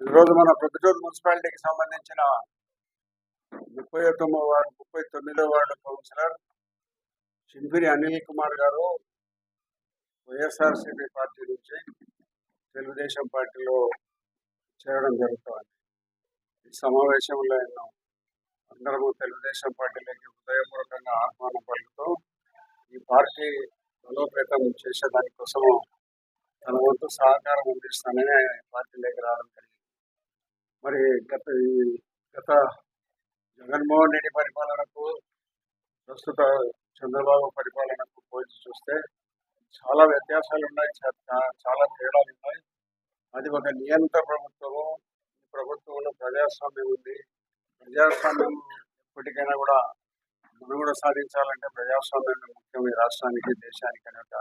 ఈరోజు మన పెద్దటూరు మున్సిపాలిటీకి సంబంధించిన ముప్పై తొమ్మిది వార్డు ముప్పై తొమ్మిదో ward councillor Chimpiri Anil Kumar garu YSRCP party నుంచి తెలుగుదేశం పార్టీలో చేరడం జరుగుతుంది. ఈ సమావేశంలో ఎన్నో అందరము తెలుగుదేశం పార్టీలోకి హృదయపూర్వకంగా ఆహ్వానం పలుకుతూ ఈ పార్టీ బలోపేతం చేసే దానికోసం తన వంతు సహకారం అందిస్తానని పార్టీలోకి రావడం జరిగింది. మరి గత ఈ గత జగన్మోహన్ రెడ్డి పరిపాలనకు ప్రస్తుత చంద్రబాబు పరిపాలనకు పోల్చి చూస్తే చాలా వ్యత్యాసాలు ఉన్నాయి చాలా తేడాలు ఉన్నాయి అది ఒక నియంత్ర ప్రభుత్వము ఈ ప్రభుత్వంలో ప్రజాస్వామ్యం ఉంది. ప్రజాస్వామ్యం ఎప్పటికైనా కూడా మనుగడ సాధించాలంటే ప్రజాస్వామ్యం ముఖ్యం ఈ రాష్ట్రానికి దేశానికి అనే ఒక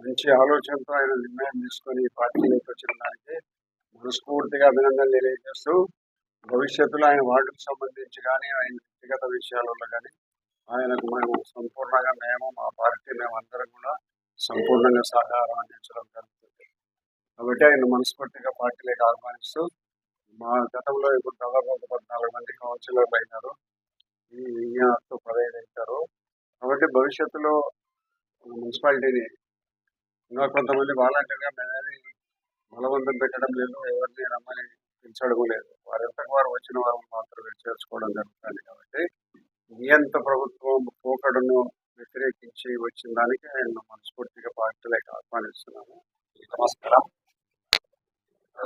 మంచి ఆలోచనతో ఆయన నిర్ణయం తీసుకొని ఈ పార్టీలోకి వచ్చిన దానికి మనస్ఫూర్తిగా అభినందనలు తెలియజేస్తూ భవిష్యత్తులో ఆయన వార్డుకు సంబంధించి కానీ ఆయన వ్యక్తిగత విషయాలలో కానీ ఆయనకు మేము సంపూర్ణంగా మేము మా పార్టీ మేము అందరం కూడా సంపూర్ణంగా సహకారం అందించడం జరుగుతుంది. కాబట్టి ఆయన మనస్ఫూర్తిగా పార్టీలకు ఆహ్వానిస్తూ మా గతంలో ఇప్పుడు దాదాపు ఒక పద్నాలుగు మంది కౌన్సిలర్లు అయినారు. ఈ ఈయనతో పదహైదు అవుతారు కాబట్టి భవిష్యత్తులో మున్సిపాలిటీని ఇంకా కొంతమంది వాలంటీర్గా మేమేది బలవంతం పెట్టడం లేదు. ఎవరిని రమ్మని పిలిచడం లేదు. వారంతకు వారు వచ్చిన వారు మాత్రమే చేర్చుకోవడం జరుగుతుంది కాబట్టి. నియంత ప్రభుత్వం పోకడను వ్యతిరేకించి వచ్చిన దానికి నేను మనస్ఫూర్తిగా పార్టీలకు ఆహ్వానిస్తున్నాను. నమస్కారం.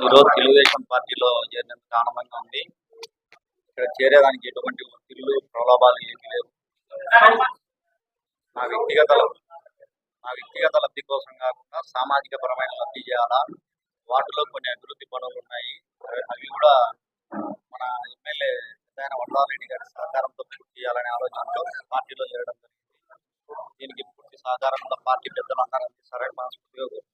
ఈరోజు తెలుగుదేశం పార్టీలో చేరినందుకు ఆనందంగా ఉంది. ఇక్కడ చేరేదానికి ఎటువంటి ఒత్తిళ్ళు ప్రలోభాలు ఏమీ లేవు. నా వ్యక్తిగత నా వ్యక్తిగత లబ్ధి కోసం కాకుండా సామాజిక పరమైన లబ్ధి చేయాలా? వాటిలో కొన్ని అభివృద్ధి పనులు ఉన్నాయి. అవి- కూడా మన ఎమ్మెల్యే ఆయన వడ్రారెడ్డి గారి సహకారంతో పూర్తి చేయాలనే ఆలోచనతో పార్టీలో చేరడం దీనికి పూర్తి సహకారం కూడా పార్టీ పెద్దలు అందరూ అందిస్తారని మనస్ఫూర్తిగా కోరుకుంటున్నాను.